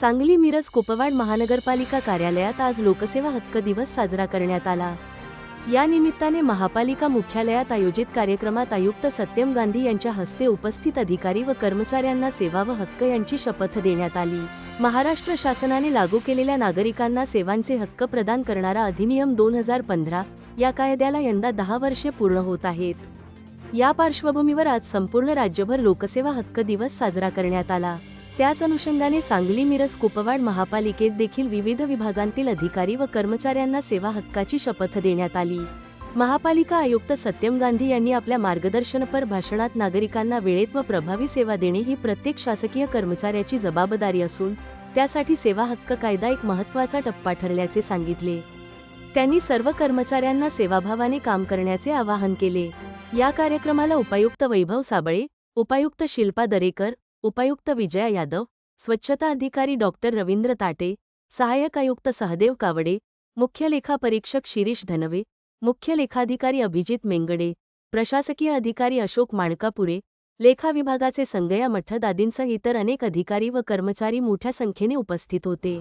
सांगली मिरज कोपवाड महानगरपालिका कार्यालयात आज लोकसेवा हक्क दिवस साजरा करण्यात आला. या निमित्ताने महापालिका मुख्यालयात आयोजित कार्यक्रमात आयुक्त सत्यम गांधी यांच्या हस्ते उपस्थित अधिकारी व कर्मचाऱ्यांना सेवा व हक्क यांची शपथ देण्यात आली. महाराष्ट्र शासनाने लागू केलेल्या नागरिकांना सेवांचे हक्क प्रदान करणारा अधिनियम दोन हजार पंधरा या कायद्याला यंदा दहा वर्षे पूर्ण होत आहेत. या पार्श्वभूमीवर आज संपूर्ण राज्यभर लोकसेवा हक्क दिवस साजरा करण्यात आला. त्याच अनुषंगाने सांगली मिरज कुपवाड महापालिकेत देखील विविध विभागांतील अधिकारी व कर्मचाऱ्यांना सेवा हक्काची शपथ देण्यात आली. महापालिका आयुक्त सत्यम गांधी यांनी आपल्या मार्गदर्शनपर भाषणात नागरिकांना वेळेत व प्रभावी सेवा देणे ही प्रत्येक शासकीय कर्मचाऱ्याची जबाबदारी असून त्यासाठी सेवा हक्क कायदा एक महत्त्वाचा टप्पा ठरल्याचे सांगितले. त्यांनी सर्व कर्मचाऱ्यांना सेवाभावाने काम करण्याचे आवाहन केले. या कार्यक्रमाला उपायुक्त वैभव साबळे उपायुक्त शिल्पा दरेकर उपायुक्त विजया यादव स्वच्छता अधिकारी डॉक्टर रवींद्र ताटे सहाय्यक आयुक्त सहदेव कावडे मुख्य लेखापरीक्षक शिरीष धनवे मुख्य लेखाधिकारी अभिजित मेंगडे प्रशासकीय अधिकारी अशोक माणकापुरे लेखा विभागाचे संगया मठद आदींसह इतर अनेक अधिकारी व कर्मचारी मोठ्या संख्येने उपस्थित होते.